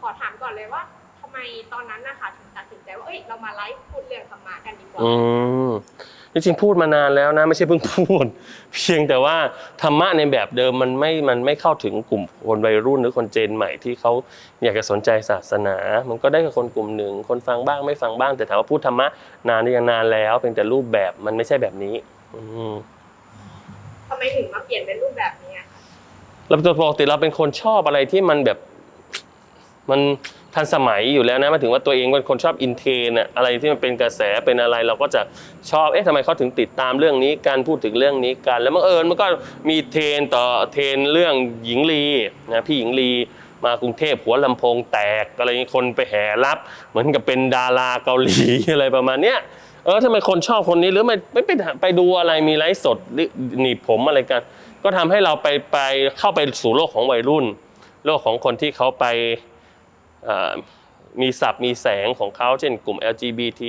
ขอถามก่อนเลยว่าทำไมตอนนั้นนะคะถึงตัดสินใจว่าเอ้ยเรามาไลฟ์พูดเรื่องธรรมะกันดีกว่า อืมจริงๆพูดมานานแล้วนะ ไม่ใช่เพิ่งพูด เพียงแต่ว่าธรรมะในแบบเดิมมันไม่มันไม่เข้าถึงกลุ่มคนวัยรุ่นหรือคนเจนใหม่ที่เขาอยากจะสนใจศาสนา มันก็ได้กับคนกลุ่มหนึ่ง คนฟังบ้างไม่ฟังบ้างแต่ถามว่าพูดธรรมะนานหรือยังนานแล้วเพียงแต่รูปแบบมันไม่ใช่แบบนี้ อืม ทำไมถึงมาเปลี่ยนเป็นรูปแบบนี้อะคะเราปกติเราเป็นคนชอบอะไรที่มันแบบ มันทันสมัยอยู่แล้วนะมาถึงว่าตัวเองเป็นคนชอบอินเทนอะอะไรที่มันเป็นกระแสเป็นอะไรเราก็จะชอบเอ๊ะทำไมเขาถึงติดตามเรื่องนี้การพูดถึงเรื่องนี้กัน แล้วบังเอิญมันก็มีเทนต่อเทนเรื่องหญิงลีนะพี่หญิงลีมากรุงเทพหัวลำโพงแตกอะไรอย่างงี้คนไปแห่รับ เหมือนกับเป็นดาราเกาหลีอะไรประมาณเนี้ยเออทำไมคนชอบคนนี้หรือไม่ไม่ไปไปดูอะไรมีไลฟ์สดหนีผมอะไรกัน ก็ทำให้เราไปไปเข้าไปสู่โลกของวัยรุ่น โลกของคนที่เขาไป มีศัพท์มีแสงของเขาเช่นกลุ่ม LGBT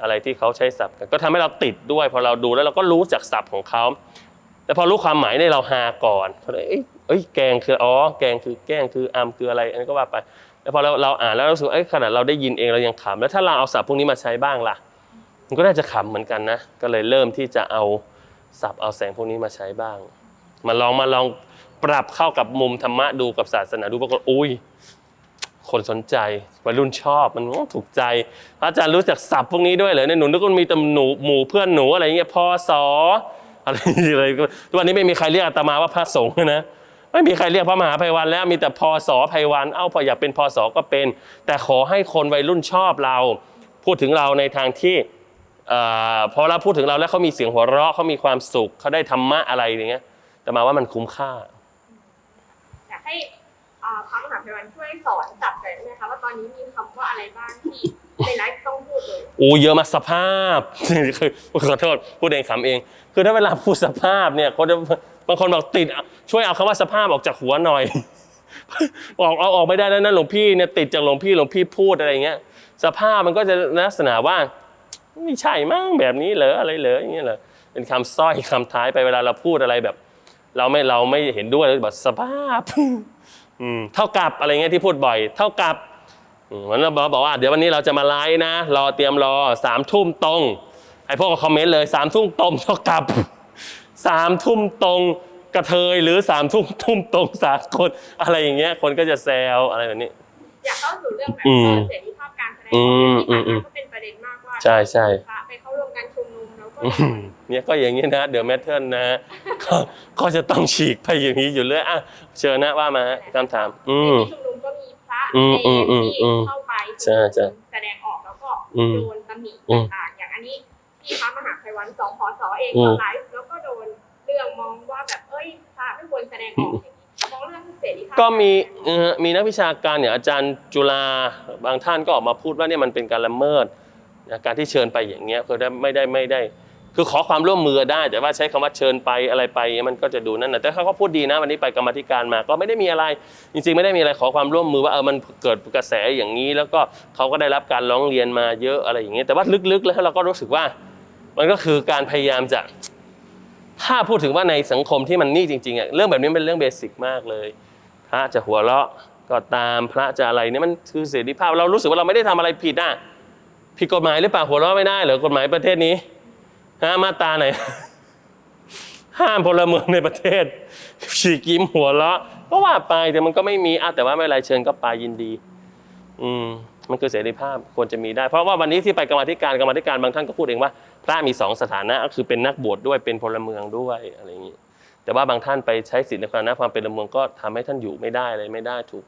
อะไรที่เขาใช้ศัพท์กันก็ทำให้เราติดด้วยพอเราดูแล้วเราก็รู้จากศัพท์ของเขาแต่พอรู้ความหมายเนี่ยเราฮาก่อนเขาเลยเอ้ยแกงคืออ๋อแกงคือแกงคืออัมคืออะไรอันนี้ก็ว่าไปแล้วพอเราเราอ่านแล้วเรารู้สึกว่าเอ้ยขนาดเราได้ยินเองเรายังขำแล้วถ้าเราเอาศัพท์พวกนี้มาใช้บ้างล่ะ มันก็น่าจะขำเหมือนกันนะ ก็เลยเริ่มที่จะเอาศัพท์เอาแสงพวกนี้มาใช้บ้าง มาลองมาลองปรับเข้ากับมุมธรรมะดูกับศาสนาดูปรากฏอุ้ย คนสนใจวัยรุ่นชอบมันถูกใจพระอาจารย์รู้จักศัพท์พวกนี้ด้วยเหรอในยหนูนึกว่ามีแต่หนูหมู่เพื่อนหนูอะไรเงี้ยพศอะไรอะไรทุกวันนี้ไม่มีใครเรียกอาตมาว่าพระสงฆ์นะไม่มีใครเรียกพระมหาภัยวันแล้วมีแต่พศภัยวันเอ้าพออยากเป็นพศก็เป็น แต่ขอให้คนวัยรุ่นชอบเรา พูดถึงเราในทางที่เอ่อพอเราพูดถึงเราแล้วเขามีเสียงหัวเราะเขามีความสุขเขาได้ธรรมะอะไรอย่างเงี้ยแต่มาว่ามันคุ้มค่าอยากให้ อ่าพระมหาภัยวันช่วยสอนศัพท์หน่อยได้ไหมคะ ว่าตอนนี้มีคำว่าอะไรบ้างที่ในไลฟ์ต้องพูดเลยโอ้เยอะมากสภาพคือขอโทษพูดเองขำเอง คือถ้าเวลาพูดสภาพเนี่ยคนจะบางคนบอกติดช่วยเอาคำว่าสภาพออกจากหัวหน่อยบอกเอาออกไม่ได้แล้วนะหลวงพี่เนี่ยติดจากหลวงพี่หลวงพี่พูดอะไรเงี้ย สภาพมันก็จะลักษณะว่าไม่ใช่มั้งแบบนี้เหรออะไรเหรออย่างเงี้ยเหรอเป็นคำสร้อยคำท้ายไปเวลาเราพูดอะไรแบบ เราไม่เราไม่เห็นด้วยเราจะบสภาพ เท่ากับอะไรเงี้ยที่พูดบ่อย เท่ากับอืมมันก็บอกว่าเดี๋ยววันนี้เราจะมาไลฟ์นะ รอเตรียมรอสามทุ่มตรงไอ้พวกก็คอมเมนต์เลยสามทุ่มตรงเท่ากับสามทุ่มตรงกระเทยหรือสามทุ่มทุ่มตรงสากลอะไรอย่างเงี้ยคนก็จะแซวอะไรแบบนี้ อยากเข้าสู่เรื่องแบบอืมเสรีภาพการแสดงอืออกมที่ผ่านอืมามก็เป็นประเด็นมากว่าใช่ใช่พระไปเเนี่ยก็อย่างนี้นะเดี๋ยวแมทเทิลนะก็ก็จะต้องฉีกไปอย่างนี้อยู่เรื่อยอะเชิญนะว่ามาคำถาม อืมที่ชุมนุมก็มีพระอืมเนอืมอืรมที่อืมเข้าไปใช่ใช่แสดงออกแล้วก็อืมโดนตำหนิอืมต่างๆอย่างอันนี้ที่พระมหาภัยวันสองพศเองอืก็มไลฟ์แล้วก็โดนเรื่องมองว่าแบบเอ้ยพระไม่ควรแสดงออกอย่างนี้มองเรื่องเสรีภาพก็มีเอ่อมีนักวิชาการอย่างอาจารย์จุฬาบางท่านก็ออกมาพูดว่าเนี่ยมันเป็นการละเมิดนะการที่เชิญไปอย่างเงี้ยคือได้ไม่ได้ไม่ได้ คือขอความร่วมมือได้ แต่ว่าใช้คำว่าเชิญไปอะไรไปมันก็จะดูนั่นนะแต่เขาก็พูดดีนะวันนี้ไปกรรมธิการมาก็ไม่ได้มีอะไร จริงๆ ไม่ได้มีอะไรขอความร่วมมือว่าเออมันเกิดกระแสอย่างนี้ แล้วก็เขาก็ได้รับการร้องเรียนมาเยอะอะไรอย่างเงี้ยแต่ว่าลึกๆ แล้วเราก็รู้สึกว่า มันก็คือการพยายามจะถ้าพูดถึงว่าในสังคมที่มันนี่จริงๆอะเรื่องแบบนี้เป็นเรื่องเบสิกมากเลย พระจะหัวเราะก็ตามพระจะอะไรเนี่ยมันคือเสรีภาพเรารู้สึกว่าเราไม่ได้ทำอะไรผิดอะผิดกฎหมายหรือเปล่าหัวเราะไม่ได้หรือกฎหมายประเทศนี้ ฮะมาตราไหน ห้ามพลเมืองในประเทศฉีกยิ้มหัวเราะก็ว่าไปแต่มันก็ไม่มีอะแต่ว่าไม่เป็นไรเชิญก็ไปยินดี อืมมันคือเสรีภาพควรจะมีได้ เพราะว่าวันนี้ที่ไปกรรมาธิการกรรมาธิการบางท่านก็พูดเองว่า พระมีสองสถานะก็คือเป็นนักบวชด้วยเป็นพลเมืองด้วยอะไรอย่างนี้แต่ว่าบางท่านไปใช้สิทธิในฐานะความเป็นพลเมืองก็ทำให้ท่านอยู่ไม่ได้อะไรไม่ได้ถูก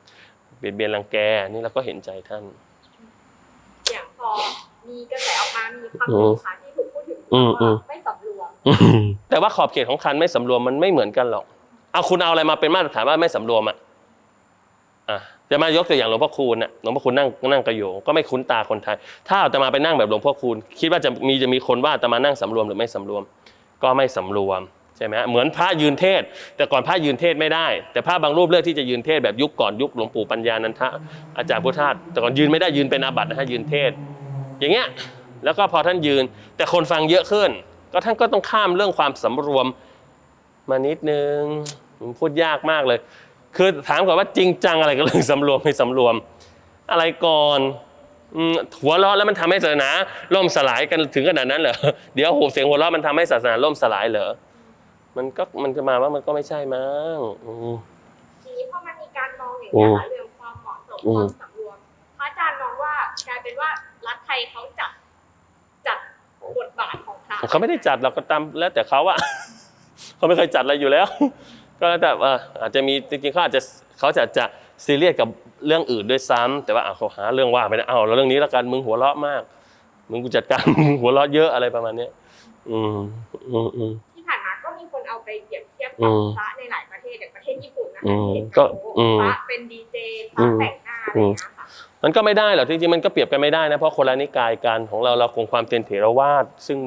เบียดเบียนรังแกนี่เราก็เห็นใจท่าน อย่างพอมีกระแสออกมามีคำหนึ่งค่ะที่ถูกพูดถึง อืมอืว่ามไม่สำรวมแต่ว่าขอบเขตของคันไม่สำรวมมันไม่เหมือนกันหรอก เอาคุณเอาอะไรมาเป็นมาตรฐานว่าไม่สำรวมอะ อะจะมายกตัวอย่างหลวงพ่อคูณน่ะ หลวงพ่อคูณนั่งนั่งกระโยงก็ไม่คุ้นตาคนไทย ถ้าเอาแต่มาไปนั่งแบบหลวงพ่อคูณคิดว่าจะมีจะมีคนว่าแต่มานั่งสำรวมหรือไม่สำรวม ก็ไม่สำรวมใช่ไหมฮะเหมือนพระยืนเทศ แต่ก่อนพระยืนเทศไม่ได้ แต่พระบางรูปเลือกที่จะยืนเทศแบบยุคก่อนยุคหลวงปู่ปัญญานันทะอาจารย์พุทธทาสแต่ก่อนยืนไม่ได้ยืนเป็นอาบัตินะฮะยืนเทศ อย่างเงี้ย แล้วก็พอท่านยืน แต่คนฟังเยอะขึ้น ก็ท่านก็ต้องข้ามเรื่องความสำรวมมานิดนึงผมพูดยากมากเลย คือถามก่อนว่าจริงจังอะไรกับเรื่องสำรวมไม่สำรวม อะไรก่อนอืมหัวเราะแล้วมันทำให้ศาสนาล่มสลายกันถึงขนาดนั้นเหรอเดี๋ยวโหเสียงหัวเราะมันทำให้ศาสนาล่มสลายเหรอมันก็มันจะมาว่ามันก็ไม่ใช่มั้งอืมทีนี้พอมันมีการมองอย่างนี้ยค่ะเรื่องความเหมาะสมอืความมสำรวมพระอาจารย์มองว่ากลายเป็นว่ารัฐไทยเขาจัดจัดบทบาทของพระ เขาไม่ได้จัดเราก็ตามแล้วแต่เขาอะเขาไม่เคยจัดอะไรอยู่แล้ว ก็แล้วแต่ว่าอาจจะมีจริงๆเขาอาจจะเขาจะจะซีเรียสกับเรื่องอื่นด้วยซ้ำแต่ว่าอะเขาหาเรื่องว่าไม่ได้เอาแล้วเรื่องนี้แล้วกันมึงหัวเราะมาก มึงกูจัดการมึงหัวเราะเยอะอะไรประมาณเนี้ยอืมอืมอืมที่ผ่านมาก็มีคนเอาไปเปรียบเทียบอืกับมพระในหลายประเทศอย่างประเทศญี่ปุ่นนะอืคะมที่เห็นก็โอ้โหอืมพระเป็นดีเจพระแต่งหน้าอะไรอย่างเงี้ยค่ะมันก็ไม่ได้หรอกจริงๆมันก็เปรียบกันไม่ได้นะเพราะคนละนิกายกันของเราเราคงความเป็นเถรวาทซึ่ง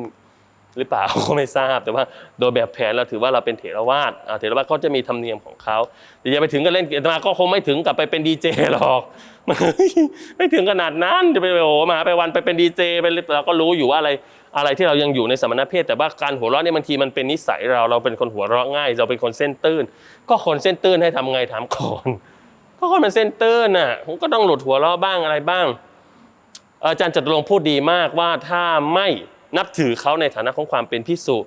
หรือเปล่าก็ไม่ทราบ แต่ว่าโดยแบบแผนเราถือว่าเราเป็นเถรวาทเถรวาทเขาจะมีธรรมเนียมของเขาแต่อย่าไปถึงกับเล่นอาตมาก็คงไม่ถึงกับไปเป็นดีเจหรอกไม่ถึงขนาดนั้นจะไปโอ้มาไปวันไปเป็นดีเจไปเราก็รู้อยู่ว่าอะไรอะไรที่เรายังอยู่ในสมณเพศ แต่ว่าการหัวเราะเนี่ยบางทีมันเป็นนิสัยเราเราเป็นคนหัวเราะง่าย เราเป็นคนเส้นตื้น ก็คนเส้นตื้นให้ทำไงถามก่อนก็คนมันเส้นตื้นน่ะผมก็ต้องหลุดหัวเราะบ้างอะไรบ้างอาจารย์จตุรงพูดดีมากว่าถ้าไม่ นับถือเขาในฐานะของความเป็นพิสุ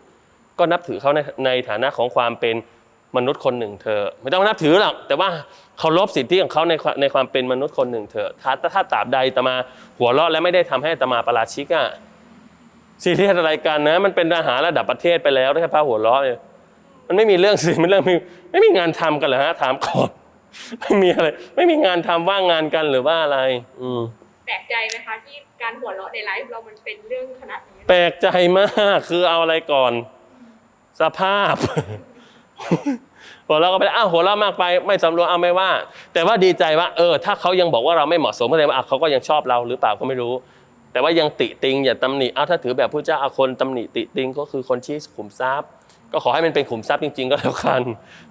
ก็นับถือเขาในในฐานะของความเป็นมนุษย์คนหนึ่งเธอ ไม่ต้องนับถือหรอกแต่ว่าเคารพสิทธิของเขาในในความเป็นมนุษย์คนหนึ่งเถอถ้าถ้าตราบใดตมาหัวเราะและไม่ได้ทำให้ตมาประราชิกอะซีเรียสอะไรกันนะ มันเป็นทหารระดับประเทศไปแล้วแค่พาหัวเราะเนี่ยมันไม่มีเรื่องสิมันเรื่องไม่ไม่มีงานทำกันเหรอฮะถามก่อนไม่มีอะไร ไม่มีงานทำว่างงานกันหรือว่าอะไร อืมแปลกใจไหมคะที่การหัวเราะในไลฟ์เรามันเป็นเรื่องขนาดนี้ แปลกใจมากคือเอาอะไรก่อน สภาพ หัวเราก็ไปอ้าวหัวเรามากไปไม่สำรวมเอาไม่ว่า แต่ว่าดีใจว่า เออ ถ้าเขายังบอกว่าเราไม่เหมาะสมก็แสดงว่าเขาก็ยังชอบเราหรือเปล่าก็ไม่รู้ แต่ว่ายังติติงอย่าตำหนิเอาถ้าถือแบบพระเจ้าเอาคนตำหนิติติงก็คือคนชี้ขุมทรัพย์ ก็ขอให้มันเป็นขุมทรัพย์จริง ๆ ก็แล้วกัน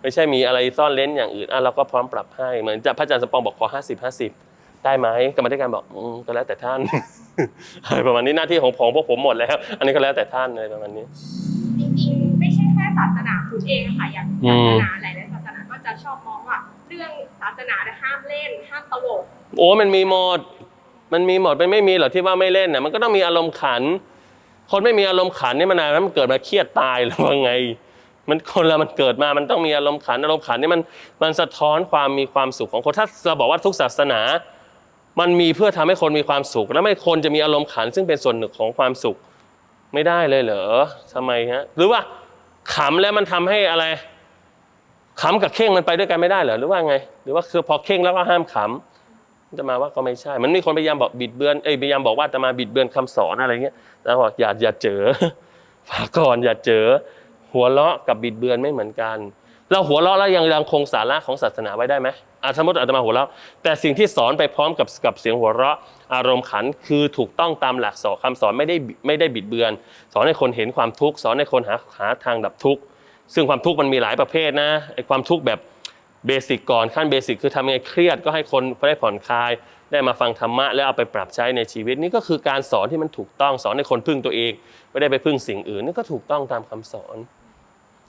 ไม่ใช่มีอะไรซ่อนเล้นอย่างอื่นอะเราก็พร้อมปรับให้เหมือนจะพระอาจารย์สปองบอกขอห้าสิบห้าสิบ ได้ไหมกรรมาธิการบอกอืมก็แล้วแต่ท่าน อะไรประมาณนี้หน้าที่ของผมพวกผมหมดแล้ว อันนี้ก็แล้วแต่ท่านอะไรประมาณนี้ จริงๆ ไม่ใช่แค่ศาสนาพุทธเองอะค่ะ อย่างอืศามสนาหลายๆศาสนาก็จะชอบมองว่า เรื่องศาสนาเนี่ยห้ามเล่น ห้ามตลก โอ้มันมีหมด มันมีหมดมันไม่มีหรอกที่ว่าไม่เล่นน่ะมันก็ต้องมีอารมณ์ขัน คนไม่มีอารมณ์ขันนี่มันอะไรมันเกิดมาเครียดตายหรือว่าไง มันคนเรามันเกิดมา มันต้องมีอารมณ์ขัน อารมณ์ขันนี่มันมันสะท้อนความมีความสุขของคน ถ้าเราบอกว่าทุกศาสนา มันมีเพื่อทำให้คนมีความสุข แล้วไม่คนจะมีอารมณ์ขัน ซึ่งเป็นส่วนหนึ่งของความสุข ไม่ได้เลยเหรอทำไมฮะหรือว่าขำแล้วมันทำให้อะไรขำกับเข่งมันไปด้วยกันไม่ได้เหรอหรือว่าไง หรือว่าคือพอเข่งแล้วก็ห้ามขำจะมาว่าก็ไม่ใช่ มันมีคนพยายามบอกบิดเบือนเอ้ยพยายามบอกว่าจะมาบิดเบือนคำสอนอะไรเงี้ยแล้วบอกอย่าอย่าเจอฝากก่อนอย่าเจอ หัวเราะกับบิดเบือนไม่เหมือนกัน เราหัวเราะแล้วยังยังคงสาระของศาสนาไว้ได้ไหม สมมติอาตมาหัวเราะแต่สิ่งที่สอนไปพร้อมกับกับเสียงหัวเราะ อารมณ์ขันคือถูกต้องตามหลักสอนคำสอนไม่ได้ไม่ได้บิดเบือน สอนให้คนเห็นความทุกข์สอนให้คนหาหาทางดับทุกข์ซึ่งความทุกข์มันมีหลายประเภทนะไอ้ความทุกข์แบบเบสิกก่อนขั้นเบสิกคือทำยังไงเครียดก็ให้คนได้ผ่อนคลาย ได้มาฟังธรรมะแล้วเอาไปปรับใช้ในชีวิตนี่ก็คือการสอนที่มันถูกต้องสอนให้คนพึ่งตัวเอง ไม่ได้ไปพึ่งสิ่งอื่นนี่ก็ถูกต้องตามคำสอน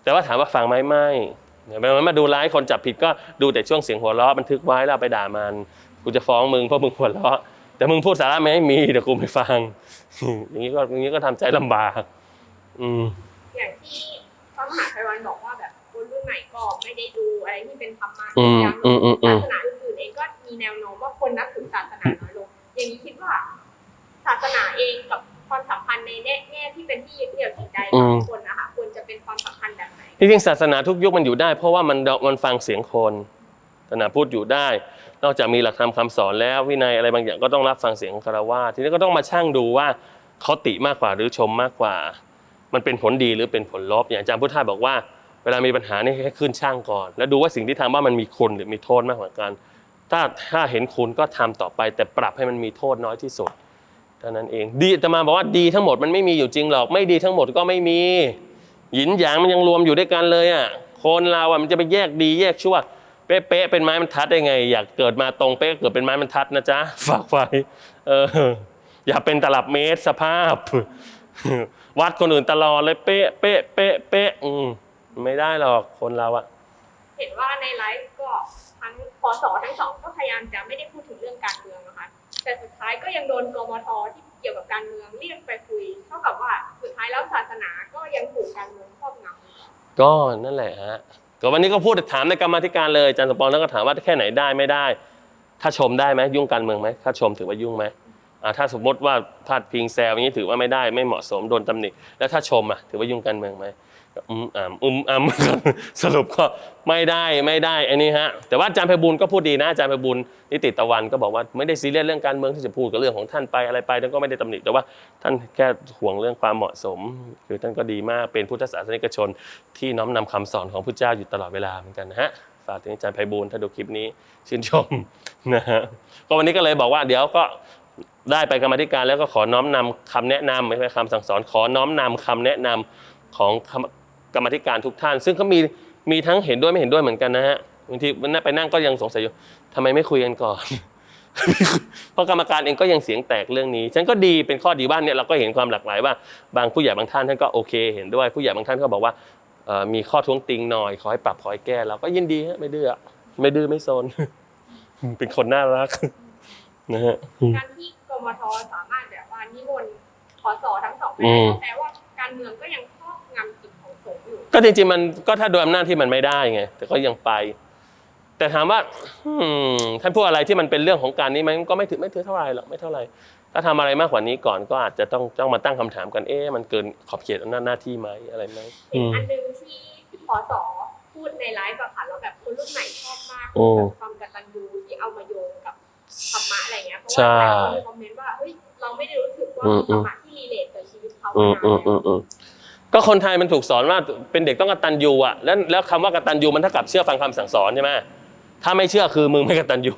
แต่ว่าถามว่าฟังไหมไม่ เดี๋ยวมันมาดูไลฟ์คนจับผิดก็ดูแต่ช่วงเสียงหัวเราะบันทึกไว้แล้วเอาไปด่ามัน กูจะฟ้องมึงเพราะมึงหัวเราะแต่มึงพูดสาระไม่ให้มีเดี๋ยวกูไม่ฟัง อย่างนี้ก็อย่างนี้ก็ทำใจลำบาก อืมอย่างที่พระมหาไพวันบอกว่าแบบคนรุ่นใหม่ก็ไม่ได้ดูอะไรที่เป็นธรรมะอืมอย่างอืมอืมอืมศาสนาอื่นๆเองก็มีแนวโน้มว่าคนนับถือศาสนาน้อยลงอย่างนี้คิดว่า ศาสนาเองกับ ความสัมพันธ์ในแง่แง่ที่เป็นที่ยึดเหนี่ยวจิตใจของคนนะคะควรจะเป็นความสัมพันธ์แบบไหนจริงๆศาสนาทุกยุคมันอยู่ได้ เพราะว่ามันมันฟังเสียงคนศาสนาพูดอยู่ได้ นอกจากมีหลักธรรมคำสอนแล้ววินัยอะไรบางอย่างก็ต้องรับฟังเสียงคารวะทีนี้ก็ต้องมาชั่งดูว่าเขาติมากกว่าหรือชมมากกว่า มันเป็นผลดีหรือเป็นผลลบอย่างอาจารย์พุทธาบอกว่าเวลามีปัญหานี่ให้ขึ้นช่างก่อน แล้วดูว่าสิ่งที่ทำว่ามันมีคุณหรือมีโทษมากกว่ากัน ถ้าถ้าเห็นคุณก็ทำต่อไปแต่ปรับให้มันมีโทษน้อยที่สุดเท่านั้นเอง ดีแต่มาบอกว่าดีทั้งหมดมันไม่มีอยู่จริงหรอก ไม่ดีทั้งหมดก็ไม่มี หยินหยางมันยังรวมอยู่ด้วยกันเลยอะ คนเราอะมันจะไปแยกดีแยกชั่ว เป๊ะๆเป็นไม้บรรทัดได้ไง อยากเกิดมาตรงเป๊ะเกิดเป็นไม้บรรทัดนะจ๊ะ ฝากไว้เออ อย่าเป็นตลับเมตรสภาพ วัดคนอื่นตลอดเลยเป๊ะเป๊ะเป๊ะเป๊ะอืมไม่ได้หรอกคนเราอะ เห็นว่าในไลฟ์ก็ทั้งคสทั้งสองก็พยายามจะไม่ได้พูดถึงเรื่องการเมืองนะคะ แต่สุดท้ายก็ยังโดนกมทที่เกี่ยวกับการเมืองเรียกไปคุย เท่ากับว่าสุดท้ายแล้วศาสนาก็ยังถูกการเมืองครอบงำก็นั่นแหละฮะก็วันนี้ก็พูดถามในกรรมธิการเลยอาจารย์สมปองแล้วก็ถามว่าแค่ไหนได้ไม่ได้ ถ้าชมได้ไหมยุ่งการเมืองไหมถ้าชมถือว่ายุ่งไหมถ้าสมมติว่าพาดพิงแซวอย่างนี้ถือว่าไม่ได้ไม่เหมาะสมโดนตำหนิแล้วถ้าชมอะถือว่ายุ่งการเมืองไหม อืมอ่ามอืมอ่ามสรุปก็ไม่ได้ไม่ได้ไอ้นี่ฮะแต่ว่าอาจารย์ไพบูลย์ก็พูดดีนะอาจารย์ไพบูลย์นิติตะวันก็บอกว่าไม่ได้ซีเรียสเรื่องการเมืองที่จะพูดกับเรื่องของท่านไปอะไรไปท่านก็ไม่ได้ตำหนิแต่ว่าท่านแค่ห่วงเรื่องความเหมาะสม คือท่านก็ดีมากเป็นพุทธศาสนิกชน ที่น้อมนำคำสอนของพระเจ้าอยู่ตลอดเวลาเหมือนกันนะฮะฝากถึงอาจารย์ไพบูลย์ถ้าดูคลิปนี้ชื่นชมนะฮะก็วันนี้ก็เลยบอกว่าเดี๋ยวก็ได้ไปกรรมาธิการแล้วก็ขอน้อมนำคำแนะนำไม่ใช่คำสั่งสอนขอน้อมนำคำแนะนำของคำ กรรมาธิการทุกท่าน ซึ่งเขามีมีทั้งเห็นด้วยไม่เห็นด้วยเหมือนกันนะฮะบางทีวันนั้นไปนั่งก็ยังสงสัยอยู่ทำไมไม่คุยกันก่อน เพราะกรรมการเองก็ยังเสียงแตกเรื่องนี้ฉันก็ดีเป็นข้อดีบ้านเนี่ยเราก็เห็นความหลากหลายว่า บางผู้ใหญ่บางท่านท่านก็โอเค เห็นด้วยผู้ใหญ่บางท่านก็บอกว่าเอ่อมีข้อท้วงติงหน่อย ขอให้ปรับขอให้แก้เราก็ยินดีฮะไม่ดื้อไม่ดื้อไม่โซนเป็นคนน่ารักนะฮะการที่กมทสามารถแบบว่านิมนต์พสทั้งสองไปอืได้มแปลว่า ก็จริงๆมันก็ถ้าโดยอำนาจที่มันไม่ได้ไงแต่ก็ยังไป แต่ถามว่าอืมท่านพูดอะไรที่มันเป็นเรื่องของการนี้มันก็ไม่ถือไม่ถือเท่าไหร่หรอกไม่เท่าไหร่ถ้าทำอะไรมากกว่านี้ก่อนก็อาจจะต้องต้องมาตั้งคำถามกันเอ๊ะมันเกินขอบเขตอำนาจหน้าที่ไหมอะไรไหมเห็นอันหนึงที่พสพูดในไลฟ์อะค่ะแล้วแบบคนรุ่นใหม่ชอบมากโอ้แบบความกตัญญูที่เอามาโยงกับธรรมะอะไรเงี้ยเพราะใช่ว่าหลายคนคอมเมนต์ว่าเฮ้ยเราไม่ได้รู้สึกว่าอืมมีธรรมะที่รีเลทกับชีวิตเขาอืมมานานอืมอืแล้วมอืม ก็คนไทยมันถูกสอนว่าเป็นเด็กต้องกตัญญูอะแล้วแล้วคำว่ากตัญญูมันเท่ากับเชื่อฟังคำสั่งสอนใช่ไหมถ้าไม่เชื่อคือมึงไม่กตัญญู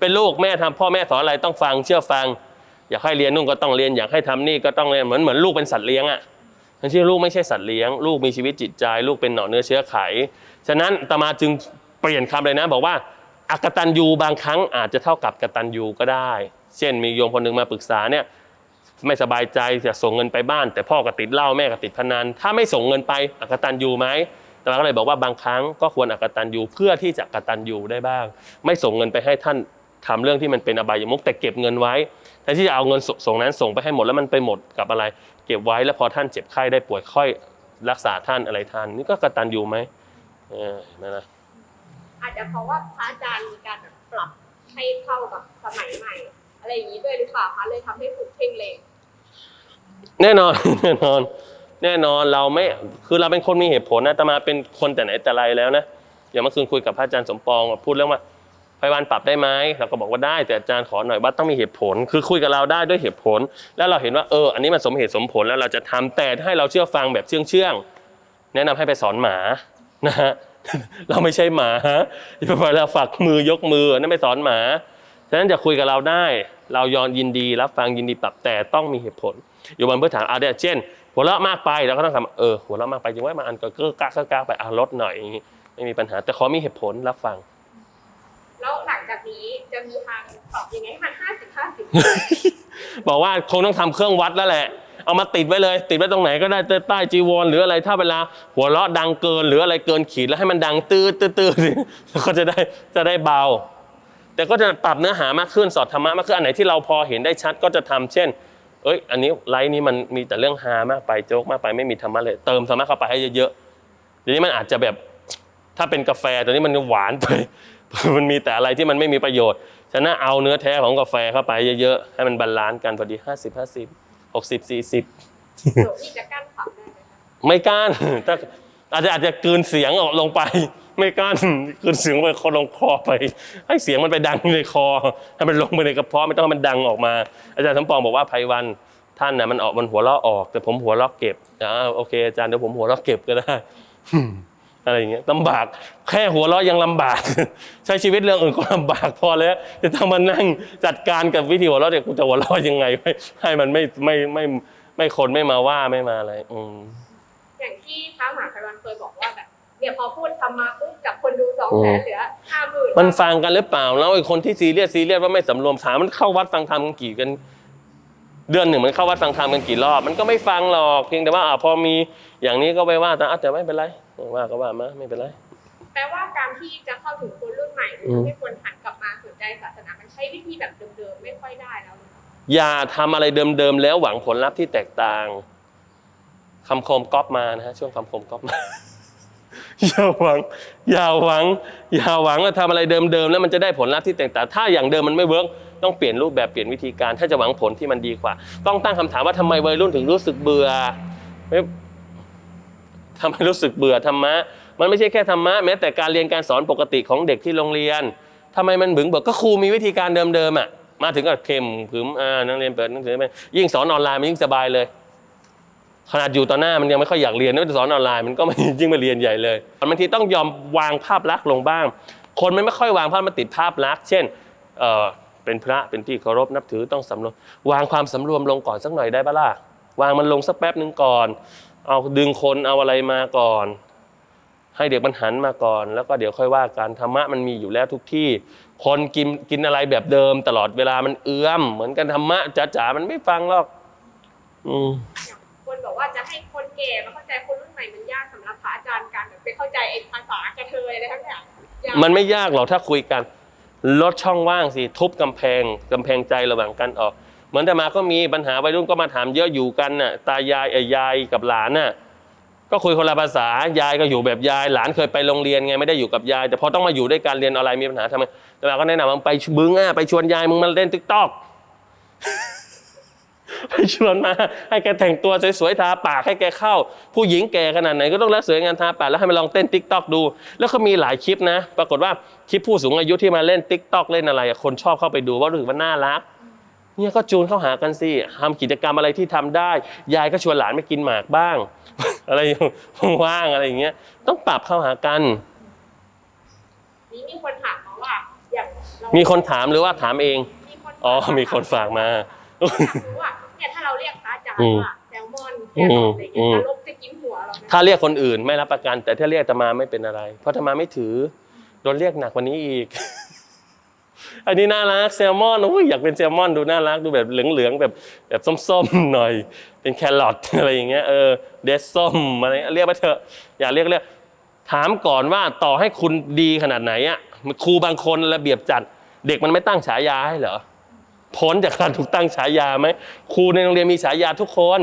เป็นลูกแม่ทำพ่อแม่สอนอะไรต้องฟังเชื่อฟัง อยากให้เรียนนู่นก็ต้องเรียนอยากให้ทำนี่ก็ต้องเรียนเหมือนเหมือนลูกเป็นสัตว์เลี้ยงอะทั้งที่ลูกไม่ใช่สัตว์เลี้ยง ลูกมีชีวิตจิตใจ ลูกเป็นหน่อเนื้อเชื้อไข ฉะนั้นตมาจึงเปลี่ยนคำเลยนะ บอกว่าอากตัญญูบางครั้งอาจจะเท่ากับกตัญญูก็ได้ เช่นมีโยมคนหนึ่งมาปรึกษาเนี่ย ไม่สบายใจจะส่งเงินไปบ้าน แต่พ่อก็ติดเหล้าแม่ก็ติดพนันถ้าไม่ส่งเงินไปอักตันยูไหมแต่ก็เลยบอกว่าบางครั้งก็ควรอักตันยูเพื่อที่จะกตันยูได้บ้าง ไม่ส่งเงินไปให้ท่านทำเรื่องที่มันเป็นอบายมุกแต่เก็บเงินไว้แทนที่จะเอาเงินส่งนั้นส่งไปให้หมดแล้วมันไปหมดกับอะไร เก็บไว้แล้วพอท่านเจ็บไข้ได้ป่วยค่อยรักษาท่านอะไรท่านนี่ก็กตันยูไหมเออเห็นไหละอาจจะเพราะว่าพระอาจารย์มีการปรับให้เข้ากับสมัยใหม่ อะไรอย่างนี้ด้วยหรือเปล่าคะเลยทำให้ถูกเพ่งเลง แน่นอน แน่นอน แน่นอนเราไม่คือเราเป็นคนมีเหตุผลนะแต่มาเป็นคนแต่ไหนแต่ไรแล้วนะอย่างเมื่อคืนคุยกับพระอาจารย์สมปองพูดเรื่องว่าไพวันปรับได้ไหมเราก็บอกว่าได้ แต่อาจารย์ขอหน่อยว่าต้องมีเหตุผล คือคุยกับเราได้ด้วยเหตุผล แล้วเราเห็นว่าเอออันนี้มันสมเหตุสมผลแล้วเราจะทำแต่ให้เราเชื่อฟังแบบเชื่องเชื่องแนะนำให้ไปสอนหมานะฮะเราไม่ใช่หมาอย่าไปเราฝักมือยกมือนั่นไปสอนหมาฉะนั้นจะคุยกับเราได้ เรายอมยินดีรับฟังยินดีปรับแต่ต้องมีเหตุผล อยู่บนพื้นฐานอาเดียเช่นหัวเราะมากไปเราก็ต้องทำเออหัวเราะมากไปจริงว่ามาอันก็เก้อกากเก้อกากไปอะลดหน่อยอย่างงี้ไม่มีปัญหา แต่ขอมีเหตุผลรับฟัง แล้วหลังจากนี้จะมีทางตอบยังไงให้มันห้าสิบห้าสิบบอกว่าคงต้องทำเครื่องวัดแล้วแหละ เอามาติดไว้เลย ติดไว้ตรงไหนก็ได้ใต้ใต้จีวรหรืออะไรถ้าเวลาหัวเราะดังเกิน หรืออะไรเกินขีดแล้วให้มันดังตื้อตื้อตื้อแล้วก็จะได้จะได้เบา แต่ก็จะปรับเนื้อหามากขึ้นสอดธรรมะมากขึ้นอันไหนที่เราพอเห็นได้ชัดก็จะทำเช่น เอ้ยอันนี้ไลฟ์นี้มันมีแต่เรื่องฮามากไปโจ๊กมากไปไม่มีธรรมะเลย เติมธรรมะเข้าไปให้เยอะๆเดี๋ยวนี้มันอาจจะแบบถ้าเป็นกาแฟตัวนี้มันหวานไป มันมีแต่อะไรที่มันไม่มีประโยชน์ฉะนั้นเอาเนื้อแท้ของกาแฟเข้าไปเยอะๆให้มันบาลานซ์กันพอดี 50 50 60 40หลวงพี่จะกั้นขับได้ไหมคะไม่กล้านถ้า อาจจะอาจจะกลืนเสียงออกลงไป ไม่กล้านกลืนเสียงไปคอลงคอไป ให้เสียงมันไปดังในคอให้มันลงไปในกระเพาะไม่ต้องให้มันดังออกมา อาจารย์สมปองบอกว่าไพวันท่านน่ะมันออกมันหัวเราะออก แต่ผมหัวเราะเก็บอ่าโอเคอาจารย์เดี๋ยวผมหัวเราะเก็บก็ได้อะไรอย่างเงี้ยลำบากแค่หัวเราะยังลำบาก ใช้ชีวิตเรื่องอื่นก็ลำบากพอแล้ว จะต้องมานั่งจัดการกับวิธีหัวเราะเด็กกูจะหัวเราะยังไงให้ให้มันไม่ไม่ไม่ไม่คนไม่มาว่าไม่มาอะไรอืม อย่างที่พระมหาไพวันเคยบอกว่าแบบเนี่ยพอพูดทำมาปุ๊บจับคนดูสองแสนเหลือห้าหมื่นมันฟังกันหรือเปล่า แล้วไอ้คนที่ซีเรียสซีเรียสว่าไม่สำรวมถามมันเข้าวัดฟังธรรมกันกี่กัน เดือนหนึ่งมันเข้าวัดฟังธรรมกันกี่รอบ มันก็ไม่ฟังหรอกเพียงแต่ว่าอ่าพอมีอย่างนี้ก็ไปว่าแต่อะแต่ไม่เป็นไรว่าก็ว่ามาไม่เป็นไรแปลว่าการที่จะเข้าถึงคนรุ่นใหม่ที่ไม่ควรหันกลับมาสนใจศาสนามันใช้วิธีแบบเดิมๆไม่ค่อยได้แล้ว อย่าทำอะไรเดิมๆแล้วหวังผลลัพธ์ที่แตกต่าง คำคมก๊อปมานะฮะช่วงคำคมก๊อปมา อย่าหวัง อย่าหวัง อย่าหวังว่าทำอะไรเดิมๆแล้วมันจะได้ผลลัพธ์ที่แตกต่างถ้าอย่างเดิมมันไม่เวิร์กต้องเปลี่ยนรูปแบบเปลี่ยนวิธีการ ถ้าจะหวังผลที่มันดีกว่า ต้องตั้งคำถามว่าทำไมวัยรุ่นถึงรู้สึกเบื่อไม่ทำไมรู้สึกเบื่อธรรมะ มันไม่ใช่แค่ธรรมะแม้แต่การเรียนการสอนปกติของเด็กที่โรงเรียนทำไมมันบึงเบิกก็ครูมีวิธีการเดิมๆอะมาถึงก็เข้มขึมอ่านักเรียนเปิดหนังสือไปยิ่งสอนออนไลน์มันยิ่งสบายเลย ขนาดอยู่ต่อหน้ามันยังไม่ค่อยอยากเรียนนึกว่าจะสอนออนไลน์มันก็ไม่ยิ่งมาเรียนใหญ่เลยบางทีต้องยอมวางภาพลักษณ์ลงบ้าง คนมันไม่ค่อยวางภาพมันติดภาพลักษณ์เช่นเออเป็นพระเป็นที่เคารพนับถือต้องสำรวมวางความสำรวมลงก่อนสักหน่อยได้ปะล่ะวางมันลงสักแป๊บหนึ่งก่อน เอาดึงคนเอาอะไรมาก่อน ให้เด็กมันหันมาก่อน แล้วก็เดี๋ยวค่อยว่ากันธรรมะมันมีอยู่แล้วทุกที่ คนกินกินอะไรแบบเดิม ตลอดเวลามันเอื้อม เหมือนกันธรรมะจ๋าๆมันไม่ฟังหรอก อืม คนบอกว่าจะให้คนแก่มาเข้าใจคนรุ่นใหม่มันยากสำหรับพระอาจารย์การแบบไปเข้าใจไอ้ภาษากระเทยอะไรทั้งอย่างยากมันไม่ยากหรอกถ้าคุยกัน ลดช่องว่างสิทุบกำแพงกำแพงใจระหว่างกันออก เหมือนแต่มาก็มีปัญหาวัยรุ่นก็มาถามเยอะอยู่กันน่ะตายายไอ้ยายกับหลานน่ะก็คุยคนละภาษายายก็อยู่แบบยาย หลานเคยไปโรงเรียนไงไม่ได้อยู่กับยาย แต่พอต้องมาอยู่ด้วยการเรียนออนไลน์มีปัญหาทำไมแต่มาก็แนะนำว่าไปบึ้งอะไปชวนยายมึงมาเล่นติ๊กต็อก ไปชวนมาให้แกแต่งตัวสวยๆทาปากให้แกเข้า ผู้หญิงแก่ขนาดไหนก็ต้องรักสวยงานทาปากแล้วให้มาลองเต้นติ๊กต็อกดู แล้วก็มีหลายคลิปนะ ปรากฏว่าคลิปผู้สูงอายุที่มาเล่นติ๊กต็อกเล่นอะไรอะคนชอบเข้าไปดูว่ารู้สึกว่าน่ารักเนี่ยก็จูนเข้าหากันสิทำกิจกรรมอะไรที่ทำได้ ยายก็ชวนหลานไปกินหมากบ้าง อะไรว่างๆอะไรอย่างเงี้ย ต้องปรับเข้าหากันนี่มีคนถามมาว่าอย่างเรามีคนถามหรือว่าถามเองมีคนอ๋อ มีคนฝากมาอยา กรู้ว่าเนี่ยถ้าเราเรียกพระอาจารย์อืมว่าแซลมอนแครอทอะไรอย่างเงี้ยนรกจะกินหัวเราไหมถ้าเรียกคนอื่นไม่รับประกัน แต่ถ้าเรียกอาตมาไม่เป็นอะไร เพราะอาตมาไม่ถือโดนเรียกหนักกว่านี้อีก อันนี้น่ารักแซลมอนอุ้ยอยากเป็นแซลมอนดูน่ารักดูแบบเหลืองๆแบบแบบส้มๆหน่อย เป็นแครอทอะไรอย่างเงี้ยเออเดซส้มอะไรเรียกไปเถอะอย่าเรียกเรียกถามก่อนว่าต่อให้คุณดีขนาดไหนอะครูบางคนระเบียบจัด เด็กมันไม่ตั้งฉายาให้เหรอ พ้นจากการถูกตั้งฉายาไหมครูในโรงเรียนมีฉายาทุกคน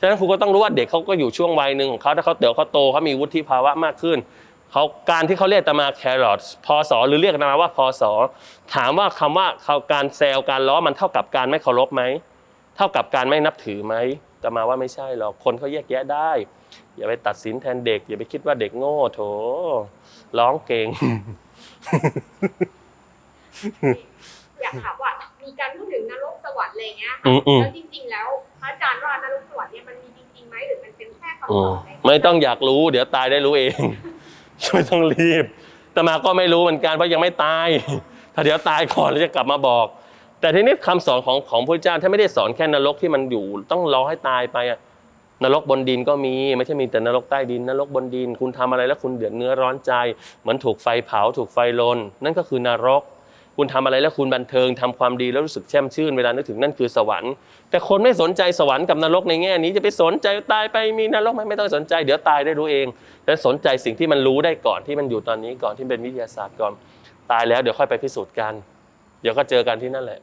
ฉะนั้นครูก็ต้องรู้ว่าเด็กเขาก็อยู่ช่วงวัยหนึ่งของเขาถ้าเขาเติบเขาโตเขามีวุฒิภาวะมากขึ้นเขาการที่เขาเรียกตมาแครอทพศหรือเรียกอาตมาว่าพศถามว่าคำว่าเขาการแซวการล้อมันเท่ากับการไม่เคารพไหมเท่ากับการไม่นับถือไหมตมาว่าไม่ใช่หรอกคนเขาแยกแยะได้ อย่าไปตัดสินแทนเด็ก อย่าไปคิดว่าเด็กโง่โถร้องเก่งอยากถามว่า มีการพูดถึงนรกสวรรค์อะไรเงี้ยอืค่ะมอืม แล้วจริงๆแล้วพระอาจารย์ว่านรกสวรรค์เนี่ยมันมีจริงๆไหมหรือมันเป็นแค่คำอืสมอนอะไรไม่ต้องอยากรู้ เดี๋ยวตายได้รู้เอง ไม่ต้องรีบแต่มาก็ไม่รู้เหมือนกันเพราะยังไม่ตาย ถ้าเดี๋ยวตายก่อนแล้วจะกลับมาบอก แต่ทีนี้คำสอนของของพระเจ้าท่านไม่ได้สอนแค่นรกที่มันอยู่ ต้องรอให้ตายไปอะนรกบนดินก็มีไม่ใช่มีแต่นรกใต้ดิน นรกบนดิน คุณทำอะไรแล้วคุณเดือดเนื้อร้อนใจ เหมือนถูกไฟเผาถูกไฟลนนั่นก็คือนรก คุณทำอะไรแล้วคุณบันเทิงทำความดีแล้วรู้สึกแช่มชื่นเวลานึกถึงนั่นคือสวรรค์ แต่คนไม่สนใจสวรรค์กับนรกในแง่นี้จะไปสนใจตายไปมีนรกไหมไม่ต้องสนใจเดี๋ยวตายได้รู้เองแต่สนใจสิ่งที่มันรู้ได้ก่อนที่มันอยู่ตอนนี้ก่อนที่เป็นวิทยาศาสตร์ก่อนตายแล้วเดี๋ยวค่อยไปพิสูจน์กัน เดี๋ยวก็เจอกันที่นั่นแหละ